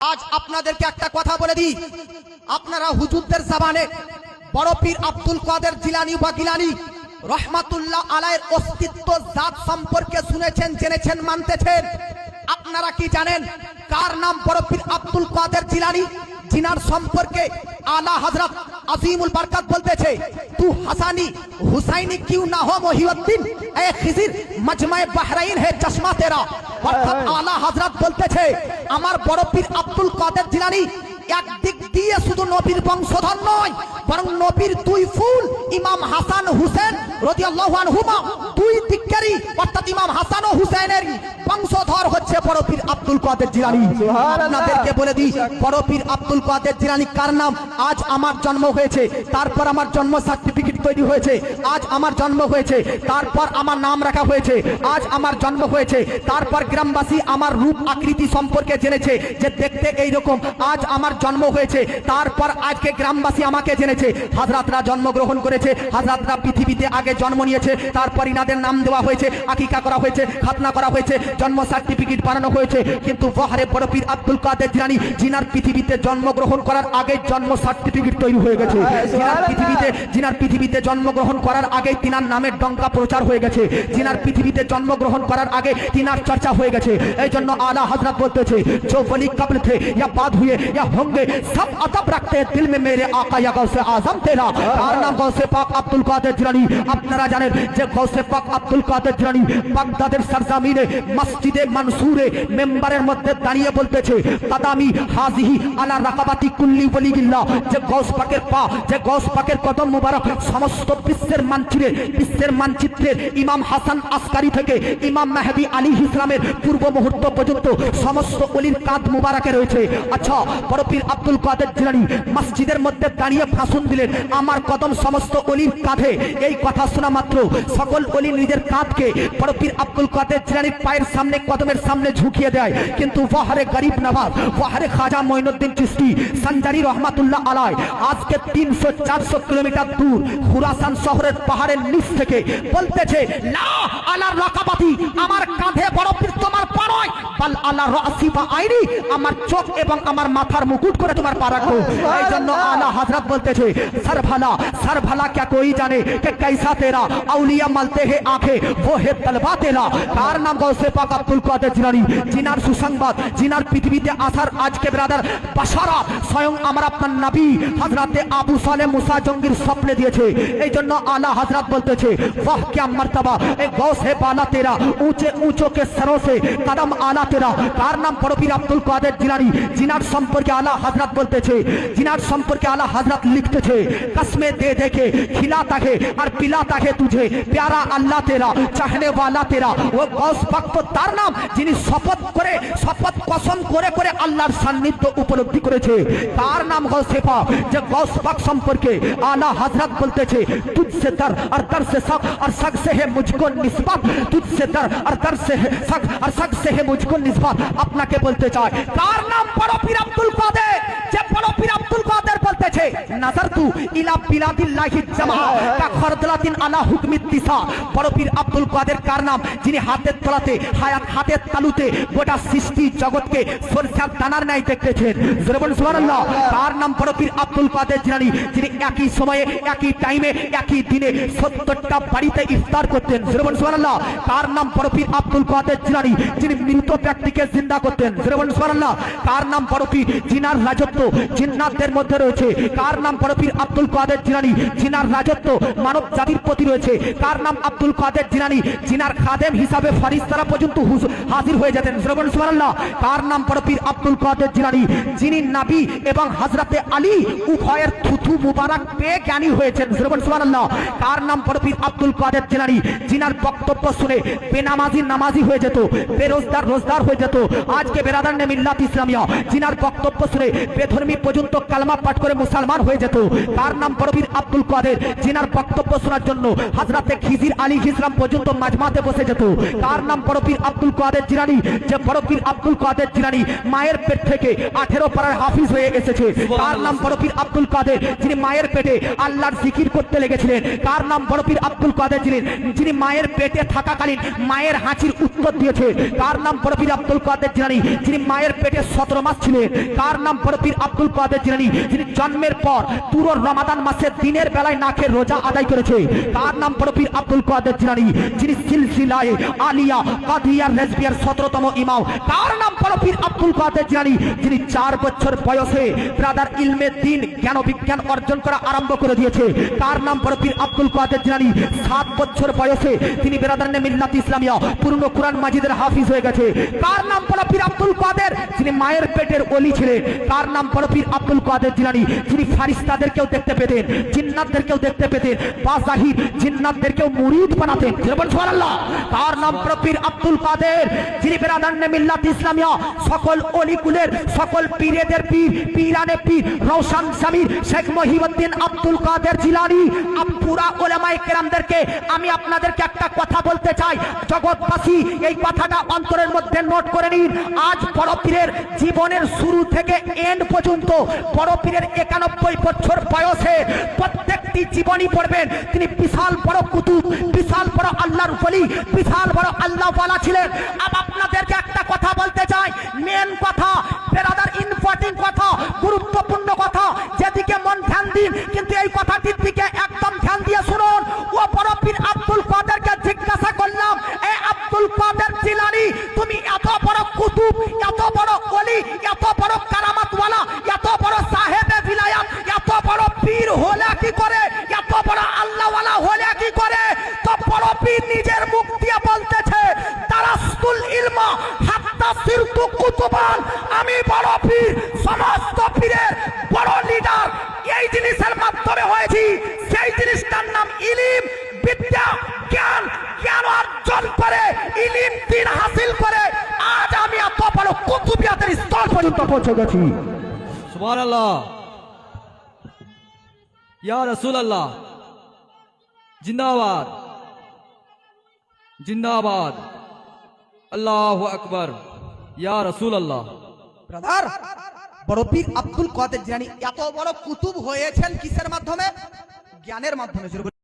আজ আপনাদেরকে একটা কথা বলে দিই। আপনারা হুজুরদের জাবানে বড় পীর আব্দুল কাদের জিলানি বা গিলানি রহমাতুল্লাহ আলায়ের অস্তিত্ব, জাত সম্পর্কে শুনেছেন, জেনেছেন, মানতেছেন। আপনারা কি জানেন কার নাম বড় পীর আব্দুল কাদের জিলানি? জিনার সম্পর্কে আলা হজরত আজিমুল বরকত বলতেছে তু হাসানি হুসাইনি কিউ না হো মহিউদ্দিন? এ খিজির মজমায়ে বাহরাইন হে চশমা তেরা। অর্থাৎ আলা হজরত বলতেছে আমার বড় পীর আব্দুল কাদের জিলানি একদিক দিয়ে শুধু নবীর বংশধর নয় বরং নবীর দুই ফুল ইমাম হাসান হুসেন রাদিয়াল্লাহু আনহুমা দুই দিকেরই অর্থাৎ ইমাম হাসান ও হুসেনের বংশধর হচ্ছে বড় পীর আব্দুল কাদের জিলানি। আপনাদেরকে বলে দিই বড় পীর আব্দুল কাদের জিলানি কার নাম? আজ আমার জন্ম হয়েছে তারপর আমার জন্ম সার্টিফিকেট তৈরি হয়েছে আজ আমার জন্ম হয়েছে তারপর আমার নাম রাখা হয়েছে আজ আমার জন্ম হয়েছে তারপর গ্রামবাসী আমার রূপ আকৃতি সম্পর্কে জেনেছে যে দেখতে এইরকম আজ আমার জন্ম হয়েছে তারপর আজকে গ্রামবাসী আমাকে জেনেছে হাজরাতরা জন্মগ্রহণ করেছে হাজরাতরা পৃথিবীতে আগে জন্ম নিয়েছে তারপর ইনাদের নাম দেওয়া হয়েছে আকিকা করা হয়েছে খাতনা করা হয়েছে জন্ম সার্টিফিকেট বানানো হয়েছে কিন্তু বহারে বড় পীর আব্দুল কাদের জিলানি জিনার পৃথিবীতে জন্মগ্রহণ করার আগে জন্ম সার্টিফিকেট তৈরি হয়ে গেছে জিনার পৃথিবীতে জিনার পৃথিবীতে জন্মগ্রহণ করার আগে তিনার নামের ডঙ্কা প্রচার হয়ে গেছে জিনার পৃথিবীতে জন্মগ্রহণ করার আগে তিনার চর্চা হয়ে গেছে এই জন্য আলা হজরত বলতেছে जो वली कबल थे या बाद हुए या होंगे सब अदब रखते हैं दिल में मेरे आका या गौसे आजम तेरा তার নাম গৌসে পাক আব্দুল কাদের জিলানী আপনারা জানেন যে গৌসে পাক আব্দুল কাদের জিলানী বাগদাদের সরজমিনে মসজিদে মনসুরে মেম্বারের মধ্যে দাঁড়িয়ে বলতেছে কাদামি হাজিহি আলা রাকাবাতি কুল্লি ওলিগিল্লাহ যে গৌস পাকের পা, যে গৌস পাকের কদম মুবারক সমস্ত বিশ্বের মানচিত্রে, বিশ্বের মানচিত্রের ইমাম হাসান আসকারি থেকে ইমাম মেহেদি আলী ইসলামের পূর্ব মুহূর্ত পর্যন্ত সমস্ত অলির কাঁধ মুবারকে রয়েছে। আচ্ছা বড় পীর আব্দুল কাদের জিলানি মসজিদের মধ্যে দাঁড়িয়ে ভাষণ দিলেন, আমার কদম সমস্ত অলির কাঁধে। এই কথা শোনা মাত্র সকল অলি নিজের কাঁধকে বড় আব্দুল কাদের জিলানির পায়ের সামনে কদমের সামনে ঝুঁকিয়ে দেয়। কিন্তু ওয়াহারে গরিব নবাব, ওয়াহারে খাজা মঈনুদ্দিন চিস্তি সঞ্জারি রহমাতুল্লাহ আলায় আজকে তিনশো, চারশো কিলোমিটার দূর খুরাসান শহরের পাহাড়ের নিচ থেকে বলতেছে না আলার রাকাবাতি, আমার কাঁধে বড় তোমার পা নয় বাল আল্লাহ রাসি বা আইনি আমার চোখ এবং আমার মাথার মুকুট করে তোমার পা রাখো এই জন্য আলা হযরত বলতেছে সর ভালা সর ভালা क्या कोई जाने कि कैसा तेरा औलिया मलते हैं आंखें वो है तलवा तेरा কার নাম গৌসে পাক আব্দুল কাদের জিলানী জিনার সুসংবাদ জিনার পৃথিবীতে আসার আজকে ব্রাদার বাশারা স্বয়ং আমার আপনার নবী হযরতে আবু সালেহ মুসা জঙ্গির স্বপ্নে দিয়েছে এই জন্য আলা হযরত বলতেছে वाह क्या मर्तबा ए गौस है बाला तेरा ऊंचे ऊंचों के सरों से कदम आला तेरा কার নাম বড় পীর আব্দুল কাদের জিলানী জিনার সম্পর্কে আলা হযরত বলতেছে জিনার সম্পর্কে আলা হযরত লিখতেছে কসমে দে দেখে खिलाता है और पिलाता है तुझे प्यारा अल्लाह तेरा चाहने वाला तेरा ও গস ভক্ত তার নাম যিনি শপথ করে শপথ কসম করে করে আল্লাহর সান্নিধ্য উপলব্ধি করেছে। তার নাম গসেফা যে গস সম্পর্কে আলা হাজরাত বলতেছে তুঝসে দর আর দর সে আর সক সে হে মুঝকো নিসবত। তুঝসে দর আর দর সে আর সক সে হে মুঝকো নিসবত। আপনাকে বলতে চায় তার নাম বড় পীর আব্দুল কাদের, যে বড় পীর বলতেছে নাজার তু ইলা বিলাদিল্লাহি জামা। কা খরদলাতিন আলা হুকমি তিসা। বড় আব্দুল কাদের কার নাম? যিনি হাতের তলাতে, হায়াত হাতের তালুতে গোটা সৃষ্টি জগৎকে সরষার দানার ন্যায় দেখতেছেন। জোরে বলুন, সুবহানাল্লাহ। কার নাম বড় আব্দুল কাদের জিলানী, যিনি একই সময়ে, একই টাইমে, একই দিনে সত্তরটা বাড়িতে ইফতার করতেন। জোরে বলুন, সুবহানাল্লাহ। কার নাম বড় আব্দুল কাদের জিলানী, যিনি মৃত ব্যক্তিকে জিন্দা করতেন। জোরে বলুন, সুবহানাল্লাহ। কার নাম বড় জিনার রাজত্ব, জিন্নাতদের মধ্যে রয়েছে। কার নাম বড় আব্দুল কাদের জিনানি জিনার রাজত্ব মানব জাতির প্রতি রয়েছে। তার নাম আব্দুল কাদের জিনানি জিনার খাদেম হিসাবে ফারিস্তারা পর্যন্ত হুজ- হাজির হয়ে যেতেন। শ্রবণ সুবহানাল্লাহ। কার নাম বড় আব্দুল কাদের জিনানি যিনি নাবি এবং হযরতে আলী উভয়ের থুথু মুবারক পেয়ে জ্ঞানী হয়েছেন কার নাম পীর আব্দুল কাদের জিলানী। জিনার বক্তব্য শুনে বেনামাজি নামাজি হয়ে যেত, বেরোজগার রোজগার হয়ে যেত। আজকে বেরাদার নে মিল্লাত ইসলামিয়া। জিনার বক্তব্য শুনে বেধর্মী পর্যন্ত কালমা পাঠ করে মুসলমান হয়ে যেত। তার নাম বড়বীর আব্দুল কাদের। জিনার বক্তব্য শোনার জন্য হাজরাতে খিজির আলী ইসলাম পর্যন্ত মাজমাতে বসে যেত। তার নাম বড়বীর আব্দুল কাদের জিরানি যে বড়বীর আব্দুল কাদের জিরানি মায়ের পেট থেকে আঠেরো পাড়ার হাফিজ হয়ে এসেছে। তার নাম বড়বীর আব্দুল কাদের। যিনি মায়ের পেটে আল্লাহর জিকির করতে লেগেছিলেন কার নাম বড় পীর আব্দুল কাদের ছিলেন যিনি মায়ের পেটে থাকাকালীন মায়ের হাঁচির উত্তর দিয়েছে কার নাম বড় পীর আব্দুল কাদের জিলানি। যিনি মায়ের পেটে সতেরো মাস ছিলেন কার নাম বড় পীর আব্দুল কাদের জিলানি। যিনি জন্মের পর পুরো রমাদান মাসের দিনের বেলায় না রোজা আদায় করেছে কার নাম বড় পীর আব্দুল কাদের জিলানি। যিনি সিলসিলায় আলিয়া কাদিয়ার রেজবিয়ার সতেরোতম ইমাম কার নাম বড় পীর আব্দুল কাদের জিলানি। যিনি চার বছর বয়সে ব্রাদার ইলমে দিন জ্ঞান বিজ্ঞান অর্জন করা আরম্ভ করে দিয়েছে। তার নাম বড় পীর আব্দুল কাদের জিলানি। সাত বছর বয়সে তিনি বেরাদার মিল্লাত ইসলামিয়া পূর্ণ কোরআন মাজিদের হাফিজ হয়ে গেছে। তার নাম বড় পীর আব্দুল কাদের, যিনি মায়ের পেটের অলি ছিলেন। তার নাম বড় পীর আব্দুল কাদের জিলানি, যিনি ফারিস্তাদেরকেও দেখতে পেতেন, জিন্নাতদেরকেও দেখতে পেতেন, বাজাহির জিন্নাতদেরকেও মুরিদ বানাতেন। সুবহানাল্লাহ। তার নাম বড় পীর আব্দুল কাদের, যিনি বেরাদার মিল্লাত ইসলামিয়া, সকল অলিকুলের, সকল পীরেদের পীর পীরানে পীর, রওশন সামির শেখ মহিউদ্দিন আব্দুল কাদের জিলানি পুরা ওলামায়ে কেরামদেরকে আমি আপনাদেরকে একটা কথা বলতে চাই। জগৎবাসী, এই কথাটা অন্তরের মধ্যে নোট করে নিন। আজ বড় পীরের জীবনের শুরু থেকে এন্ড পর্যন্ত বড় পীরের একানব্বই বছর বয়সে প্রত্যেকটি জীবনী পড়বেন। তিনি বিশাল বড় কুতুব, বিশাল বড় আল্লাহর বলি বিশাল বড় আল্লাহ ছিলেন। আপনাদেরকে একটা কথা বলতে বড় অলি এত বড় কারামাতওয়ালা, এত বড় সাহেবে বিলায়াত, এত বড় পীর হলে কি করে? এত বড় আল্লাহওয়ালা হলে কি করে? তো বড় পীর নিজের মুখ দিয়ে বলতেছে তারাস্তুল ইলমা, হাত্তা সিরতু কুতুবান। আমি বড় পীর, সমস্ত পীরের বড় লিডার, এই জিনিসের মাধ্যমে হয়েছি। সেই জিনিসটার নাম ইলিম, বিদ্যা, জ্ঞান জ্ঞান অর্জন করে, ইলিম দিন হাসিল করে নেতার স্তর পর্যন্ত পৌঁছে গেছি। জিন্দাবাদ। জিন্দাবাদ। আল্লাহ আকবর। ইয়া রাসূল আল্লাহ ব্রাদার বড় পীর আব্দুল কাদের জানি এত বড় কুতুব হয়েছেন কিসের মাধ্যমে? জ্ঞানের মাধ্যমে